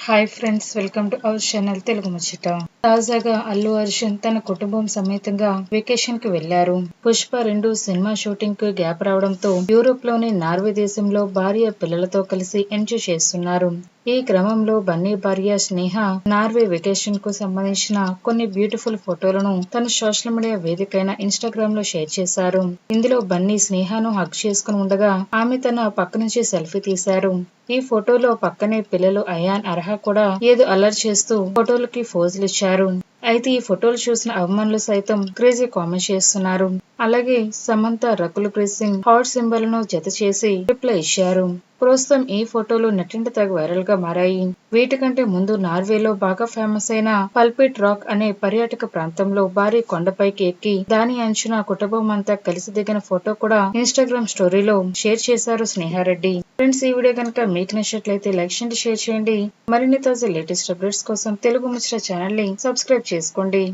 Hi friends welcome to our channel Telugu ముచ్చట తాజాగా అల్లు అర్జున్ తన కుటుంబం సమేతంగా వెకేషన్కి వెళ్ళారు పుష్ప రెండు సినిమా షూటింగ్కు గ్యాప్ రావడంతో యూరోప్లోని నార్వే దేశంలో భార్య పిల్లలతో కలిసి ఎంజాయ్ చేస్తున్నారు. ఈ క్రమంలో బన్నీ భార్య స్నేహ నార్వే వెకేషన్కు సంబంధించిన కొన్ని బ్యూటిఫుల్ ఫోటోలను తన సోషల్ మీడియా వేదికైన ఇన్స్టాగ్రామ్లో షేర్ చేశారు. ఇందులో బన్నీ స్నేహను హక్ చేసుకుని ఉండగా ఆమె తన పక్క నుంచి సెల్ఫీ తీశారు. ఈ ఫోటోలో పక్కనే పిల్లలు అయాన్ అర్హ కూడా ఏదో అల్లరి చేస్తూ ఫోటోలకి ఫోజులు ఇచ్చారు. అయితే ఈ ఫోటోలు చూసిన అభిమానులు సైతం క్రేజీ కామెంట్ చేస్తున్నారు. అలాగే సమంత రకుల్ ప్రీత్ సింగ్ హాట్ సింబల్ను జత చేసి రిప్లై ఇచ్చారు. ప్రస్తుతం ఈ ఫోటోలు నెట్టింట తగ్గ వైరల్గా మారాయి. వీటికంటే ముందు నార్వేలో బాగా ఫేమస్ అయిన పల్పిట్ రాక్ అనే పర్యాటక ప్రాంతంలో భారీ కొండపైకి ఎక్కి దాని అంచున కుటుంబం అంతా కలిసి దిగిన ఫోటో కూడా ఇన్స్టాగ్రామ్ స్టోరీలో షేర్ చేశారు స్నేహారెడ్డి. ఫ్రెండ్స్ ఈ వీడియో కనుక మీకు నచ్చినట్లయితే లైక్ చేయండి షేర్ చేయండి. మరిన్ని తాజా లేటెస్ట్ అప్డేట్స్ కోసం తెలుగు ముచ్చట ఛానల్ని సబ్స్క్రైబ్ చేసుకోండి.